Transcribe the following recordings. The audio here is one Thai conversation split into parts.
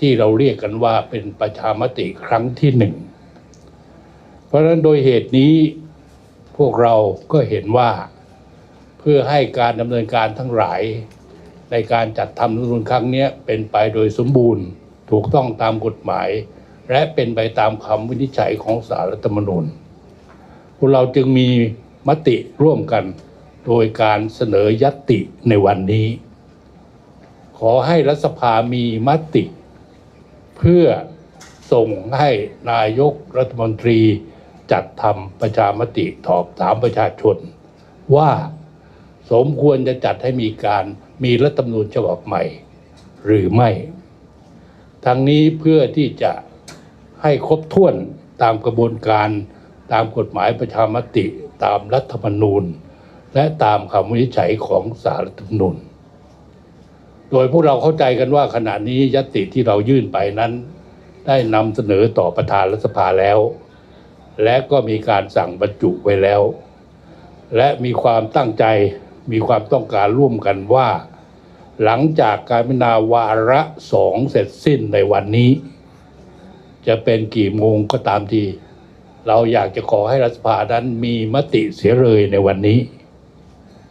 ที่เราเรียกกันว่าเป็นประชามติครั้งที่หนึ่ง เพราะฉะนั้นโดยเหตุนี้พวกเราก็เห็นว่าเพื่อให้การดำเนินการทั้งหลาย ในการจัดทำรัฐธรรมนูญครั้งนี้เป็นไปโดยสมบูรณ์ถูกต้องตามกฎหมาย และเป็นไปตามคำวินิจฉัยของสารรัฐธรรมนูญพวกเราจึงมีมติร่วมกันโดยการเสนอยัตติในวันนี้ ขอให้รัฐสภามีมติ เพื่อส่งให้นายกรัฐมนตรีจัดทำประชามติตอบถามประชาชน ว่าสมควรจะจัดให้มีการมีรัฐธรรมนูญฉบับใหม่ หรือไม่ ทั้งนี้เพื่อที่จะให้ครบถ้วนตามกระบวนการตามกฎหมายประชามติตามรัฐธรรมนูญ และตามคำวินิจฉัยของสารรัฐธรรมนูญ โดยพวกเราเข้าใจกันว่าขณะนี้ยติที่เรายื่นไปนั้น ได้นำเสนอต่อประธานรัฐสภาแล้ว และก็มีการสั่งบรรจุไว้แล้ว และมีความตั้งใจมีความต้องการร่วมกันว่า หลังจากการพิจารณาวาระสองเสร็จสิ้นในวันนี้ จะเป็นกี่โมงก็ตามทีเราอยากจะขอให้รัฐสภานั้นมีมติเสียเลยในวันนี้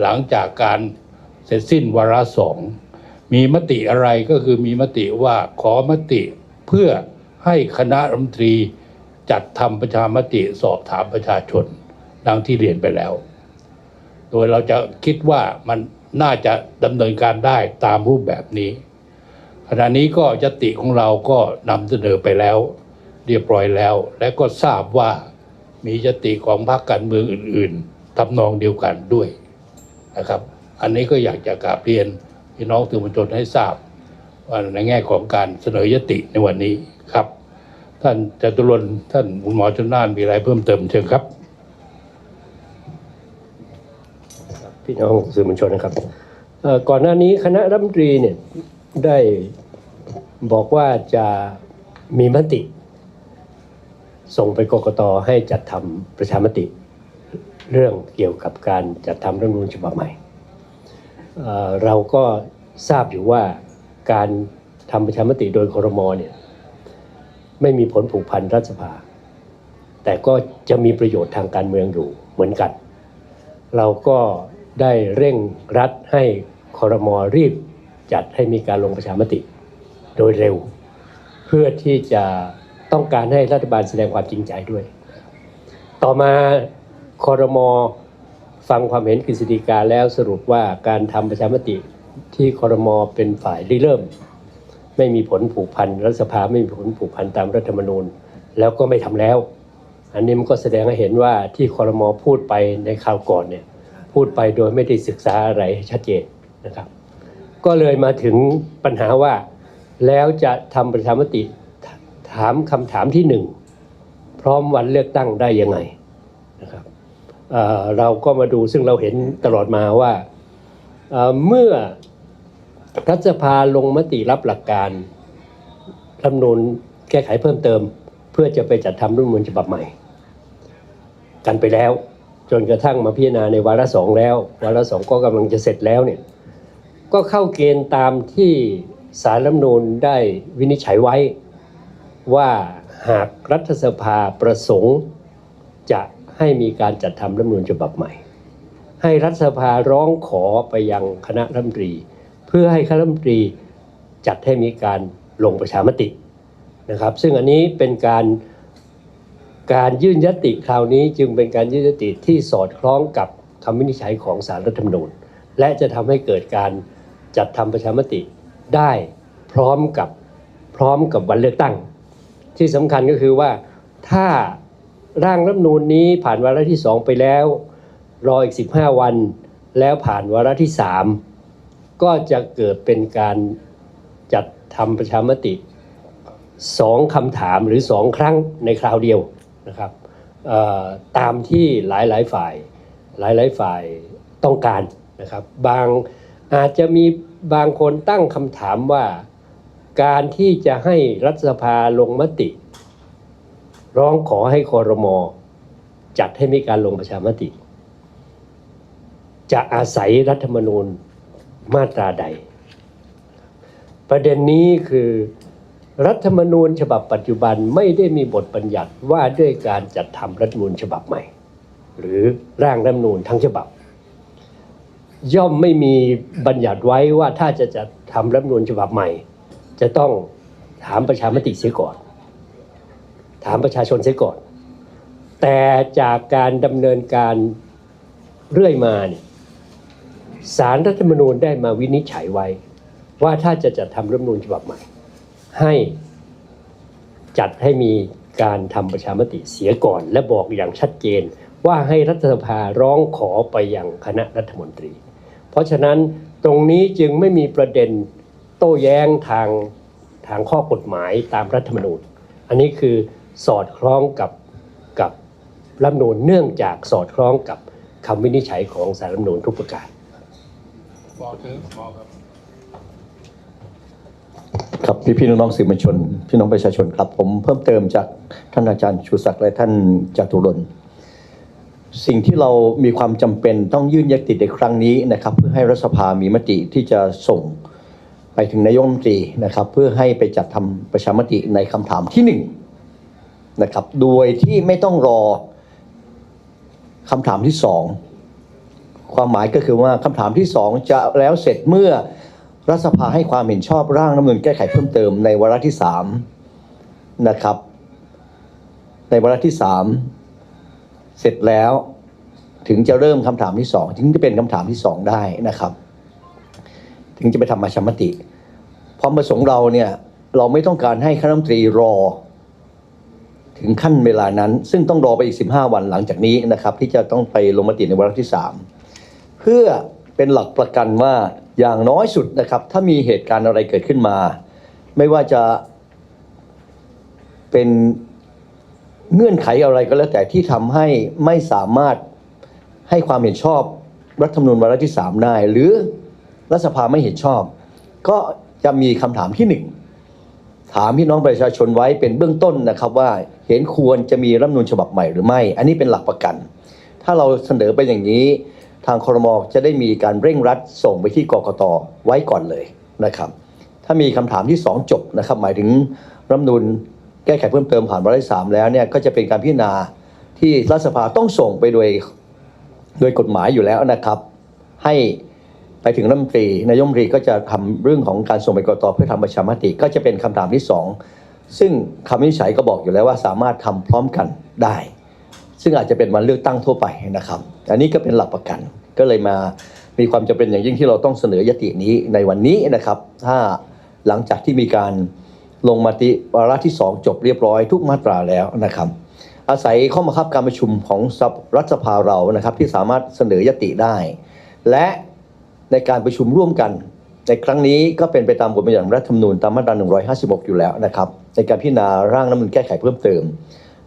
หลังจากการเสร็จสิ้นวาระสอง มีมติอะไรก็คือมีมติว่าขอมติเพื่อให้คณะรัฐมนตรีจัดทำประชามติสอบถามประชาชนดังที่เรียนไปแล้ว โดยเราจะคิดว่ามันน่าจะดำเนินการได้ตามรูปแบบนี้ ขณะนี้ก็ยติของเราก็นำเสนอไปแล้ว เรียบร้อยแล้ว และก็ทราบว่ามียติของพรรคการเมืองอื่น ๆทำนองเดียวกันด้วยนะครับ อันนี้ก็อยากจะกราบเรียน พี่น้องสื่อมวลชนให้ทราบว่าในแง่ของการเสนอยติในวันนี้ครับ ท่านจตุรนท่านคุณหมอชนน่านมีอะไรเพิ่มเติมเชิญครับ พี่น้องสื่อมวลชนนะครับก่อนหน้านี้คณะรัฐมนตรีเนี่ยได้บอกว่าจะมีมติ ส่งไปกกตให้จัดทำประชามติ เรื่องเกี่ยวกับการจัดทำรัฐธรรมนูญฉบับใหม่ เเราก็ทราบอยู่ว่าการทำประชามติโดยครมเนี่ยไม่มีผลผูกพันรัฐสภา แต่ก็จะมีประโยชน์ทางการเมืองอยู่เหมือนกัน เราก็ได้เร่งรัดให้คอรมอรีบจัดให้มีการลงประชามติโดยเร็ว เพื่อที่จะต้องการให้รัฐบาลแสดงความจริงใจด้วย ต่อมาคอรมอ ฟังความเห็นกฤษฎีกาแล้วสรุปว่าการทำประชามติที่คอรมอเป็นฝ่ายริเริ่ม ไม่มีผลผูกพันรัฐสภาไม่มีผลผูกพันตามรัฐธรรมนูญ แล้วก็ไม่ทำแล้ว อันนี้มันก็แสดงให้เห็นว่าที่คอรมอพูดไปในคราวก่อนเนี่ยพูดไปโดยไม่ได้ศึกษาอะไรชัดเจนนะครับ ก็เลยมาถึงปัญหาว่าแล้วจะทำประชามติถถามคำถามที่หนึ่งพร้อมวันเลือกตั้งได้ยังไงนะครับ เราก็มาดูซึ่งเราเห็นตลอดมาว่าเมื่อรัฐสภาลงมติรับหลักการรัฐมนูญแก้ไขเพิ่มเติม เพื่อจะไปจัดทำรัฐมนูญฉบับใหม่ กันไปแล้ว จนกระทั่งมาพิจารณาในวาระสองแล้ว วาระสองก็กำลังจะเสร็จแล้วเนี่ยก็เข้าเกณฑ์ตามที่สารรัฐมนูญได้วินิจฉัยไว้ ว่าหากรัฐสภาประสงค์จะ ให้มีการจัดทำรัฐมนูญฉบับใหม่ ให้รัฐสภาร้องขอไปยังคณะรัฐมนตรี เพื่อให้คณะรัฐมนตรีจัดให้มีการลงประชามตินะครับ ซึ่งอันนี้เป็นการการยื่นยติคราวนี้จึงเป็นการยื่นยติที่สอดคล้องกับคำวินิจฉัยของสารรัฐธรรมนูญ และจะทำให้เกิดการจัดทำประชามติได้พร้อมกับพร้อมกับวันเลือกตั้ง ที่สำคัญก็คือว่าถ้า ร่างรัฐนูญนี้ผ่านวาระที่สองไปแล้ว รออีก 15 วัน แล้วผ่านวาระที่สามก็จะเกิดเป็นการจัดทำประชามติสองคำถามหรือสองครั้งในคราวเดียวนะครับตามที่หลายหลายฝ่าย หลายหลายฝ่ายต้องการนะครับ บางอาจจะมีบางคนตั้งคำถามว่า การที่จะให้รัฐสภาลงมติ ร้องขอให้คอรมอจัดให้มีการลงประชามติ จะอาศัยรัฐธรรมนูญมาตราใด ประเด็นนี้คือรัฐธรรมนูญฉบับปัจจุบันไม่ได้มีบทบัญญัติว่าด้วยการจัดทำรัฐมนูญฉบับใหม่ หรือร่างรัฐมนูญทั้งฉบับ ย่อมไม่มีบัญญัติไว้ว่าถ้าจะจัดทำรัฐมนูญฉบับใหม่ จะต้องถามประชามติเสียก่อน ถามประชาชนเสียก่อน แต่จากการดำเนินการเรื่อยมาเนี่ยสารรัฐธรรมนูญได้มาวินิจฉัยไว้ ว่าถ้าจะจัดทำรัฐธรรมนูญฉบับใหม่ ให้จัดให้มีการทำประชามติเสียก่อน และบอกอย่างชัดเจน ว่าให้รัฐสภาร้องขอไปยังคณะรัฐมนตรี เพราะฉะนั้นตรงนี้จึงไม่มีประเด็นโต้แย้งทางทางข้อกฎหมายตามรัฐธรรมนูญ อันนี้คือ สอดคล้องกับกับรัฐมนูญเนื่องจากสอดคล้องกับคำวินิจฉัยของสารรัฐมนูญทุกประการบอกถึงบอกครับครับพี่พี่ๆน้องๆสื่อมวลชน พี่น้องประชาชนครับ ผมเพิ่มเติมจากท่านอาจารย์ชูศักดิ์และท่านจตุรนสิ่งที่เรามีความจำเป็นต้องยื่นยติในครั้งนี้นะครับ เพื่อให้รัฐสภามีมติที่จะส่งไปถึงนายกรัฐมนตรีนะครับ เพื่อให้ไปจัดทำประชามติในคำถามที่หนึ่ง นะครับ โดยที่ไม่ต้องรอคำถามที่สองความหมายก็คือว่าคำถามที่สองจะแล้วเสร็จเมื่อรัฐสภาให้ความเห็นชอบร่างรัฐธรรมนูญแก้ไขเพิ่มเติมในวาระที่สามนะครับ ในวาระที่สามเสร็จแล้วถึงจะเริ่มคำถามที่สองถึงจะเป็นคำถามที่สองได้นะครับ ถึงจะไปทำประชามติความประสงค์เราเนี่ย เราไม่ต้องการให้คณะรัฐมนตรีรอ ถึงขั้นเวลานั้น ซึ่งต้องรอไปอีก 15 วันหลังจากนี้นะครับ ที่จะต้องไปลงมติในวาระที่ 3 เพื่อเป็นหลักประกันว่าอย่างน้อยสุดนะครับ ถ้ามีเหตุการณ์อะไรเกิดขึ้นมา ไม่ว่าจะเป็นเงื่อนไขอะไรก็แล้วแต่ที่ทำให้ไม่สามารถให้ความเห็นชอบรัฐธรรมนูญวาระที่ 3 ได้ หรือรัฐสภาไม่เห็นชอบ ก็จะมีคำถามที่หนึ่ง ถามพี่น้องประชาชนไว้เป็นเบื้องต้นนะครับว่าเห็นควรจะมีรัฐมนูญฉบับใหม่หรือไม่ อันนี้เป็นหลักประกัน ถ้าเราเสนอไปอย่างนี้ ทางครมจะได้มีการเร่งรัดส่งไปที่กกตไว้ก่อนเลยนะครับ ถ้ามีคำถามที่ 2 จบนะครับ หมายถึงรัฐมนูญแก้ไขเพิ่มเติมผ่านวาระที่สามแล้วเนี่ยก็จะเป็นการพิจารณาที่รัฐสภาต้องส่งไปโดยโดยกฎหมายอยู่แล้วนะครับ ให้ ไปถึงรัฐมนตรีนายมรีก็จะทำเรื่องของการส่งไปกกตเพื่อทำประชามติ ก็จะเป็นคำถามที่สองซึ่งคำวินิจฉัยก็บอกอยู่แล้วว่าสามารถทำพร้อมกันได้ ซึ่งอาจจะเป็นวันเลือกตั้งทั่วไปนะครับ อันนี้ก็เป็นหลักประกันก็เลยมามีความจำเป็นอย่างยิ่งที่เราต้องเสนอยตินี้ในวันนี้นะครับ ถ้าหลังจากที่มีการลงมติวาระที่ 2 จบเรียบร้อยทุกมาตราแล้วนะครับ อาศัยข้อบังคับการประชุมของรัฐสภาเรานะครับที่สามารถเสนอยติได้ และ ในการประชุมร่วมกัน ในครั้งนี้ก็เป็นไปตามบทบัญญัติรัฐธรรมนูญตามมาตรา 156 อยู่แล้วนะครับในการพิจารณาร่างรัฐธรรมนูญแก้ไขเพิ่มเติม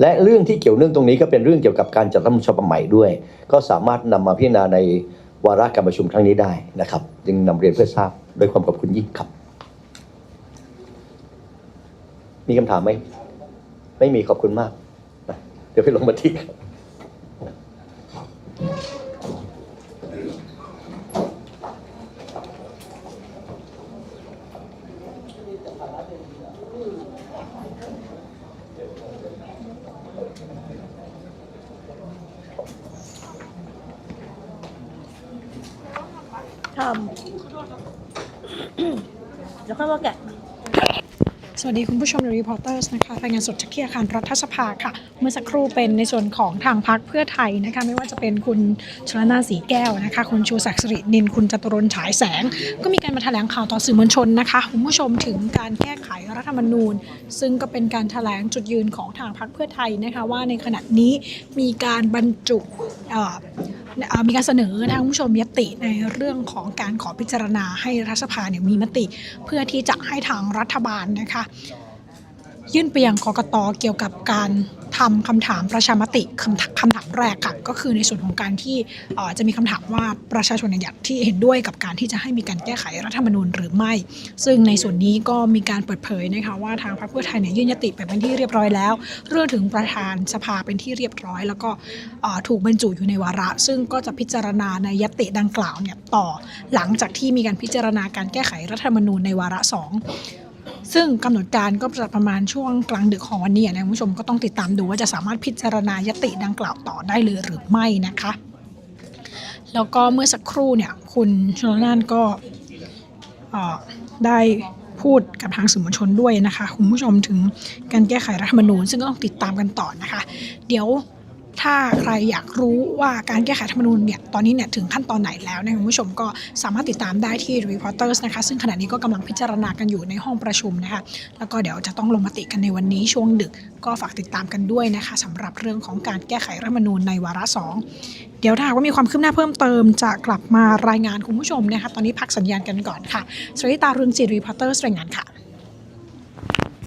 และเรื่องที่เกี่ยวเนื่องตรงนี้ก็เป็นเรื่องเกี่ยวกับการจัดรัฐมนูญฉบับใหม่ด้วย ก็สามารถนำมาพิจารณาในวาระการประชุมครั้งนี้ได้นะครับ จึงนำเรียนเพื่อทราบโดยความขอบคุณยิ่งครับ มีคำถามไหมไม่มีขอบคุณมาก เดี๋ยวไปลงมาที่ค ทำเดี๋ยวค่อยมาแกะ วัสดีคุณผู้ชมรีพอร์เตอร์สนะคะรายงานสดจากที่อาคารรัฐสภาค่ะ เมื่อสักครู่เป็นในส่วนของทางพักเพื่อไทยนะคะ ไม่ว่าจะเป็นคุณชลนาสีแก้วนะคะ คุณชูศักดิ์สิรินิน คุณจตุรนฉายแสง ก็มีการมาแถลงข่าวต่อสื่อมวลชนนะคะคุณผู้ชมถึงการแก้ไขรัฐธรรมนูญ ซึ่งก็เป็นการแถลงจุดยืนของทางพักเพื่อไทยนะคะว่าในขณะนี้มีการบรรจุ มีการเสนอนะคะคุณผู้ชมยติในเรื่องของการขอพิจารณาให้รัฐสภาเนี่ยมีมติ เพื่อที่จะให้ทางรัฐบาลนะคะ ยื่นไปยังกกตเกี่ยวกับการทำคำถามประชามติคำถคำถามแรกค่ะก็คือในส่วนของการที่จะมีคำถามว่าประชาชนอยากที่เห็นด้วยกับการที่จะให้มีการแก้ไขรัฐธรรมนูญหรือไม่ ซึ่งในส่วนนี้ก็มีการเปิดเผยนะคะว่าทางพรรคเพื่อไทยเนี่ยยื่นยติไปเป็นที่เรียบร้อยแล้ว เรื่องถึงประธานสภาเป็นที่เรียบร้อย แล้วก็ถูกบรรจุอยู่ในวาระ ซึ่งก็จะพิจารณาในยติดังกล่าวเนี่ยต่อหลังจากที่มีการพิจารณาการแก้ไขรัฐธรรมนูญในวาระสอง ซึ่งกำหนดการก็จะประมาณช่วงกลางดึกของวันนี้นะคุณผู้ชมก็ต้องติดตามดูว่าจะสามารถพิจารณายติดังกล่าวต่อได้เลยหรือไม่นะคะ แล้วก็เมื่อสักครู่เนี่ยคุณชลนานก็ได้พูดกับทางสื่อมวลชนด้วยนะคะ คุณผู้ชมถึงการแก้ไขรัฐธรรมนูญซึ่งก็ต้องติดตามกันต่อนะคะ เดี๋ยว ถ้าใครอยากรู้ว่าการแก้ไขธรรมนูญเนี่ยตอนนี้เนี่ยถึงขั้นตอนไหนแล้วนะคุณผู้ชมก็สามารถติดตามได้ที่ Reporters นะคะซึ่งขณะนี้ก็กำลังพิจารณากันอยู่ในห้องประชุมนะคะแล้วก็เดี๋ยวจะต้องลงมติกันในวันนี้ช่วงดึกก็ฝากติดตามกันด้วยนะคะสำหรับเรื่องของการแก้ไขรัฐมนูญในวาระสองเดี๋ยวถ้าหากว่ามีความคืบหน้าเพิ่มเติมจะกลับมารายงานคุณผู้ชมนะคะตอนนี้พักสัญญาณกันก่อนค่ะสริตาเรืองจิตรีพอร์เตอร์รายงานค่ะ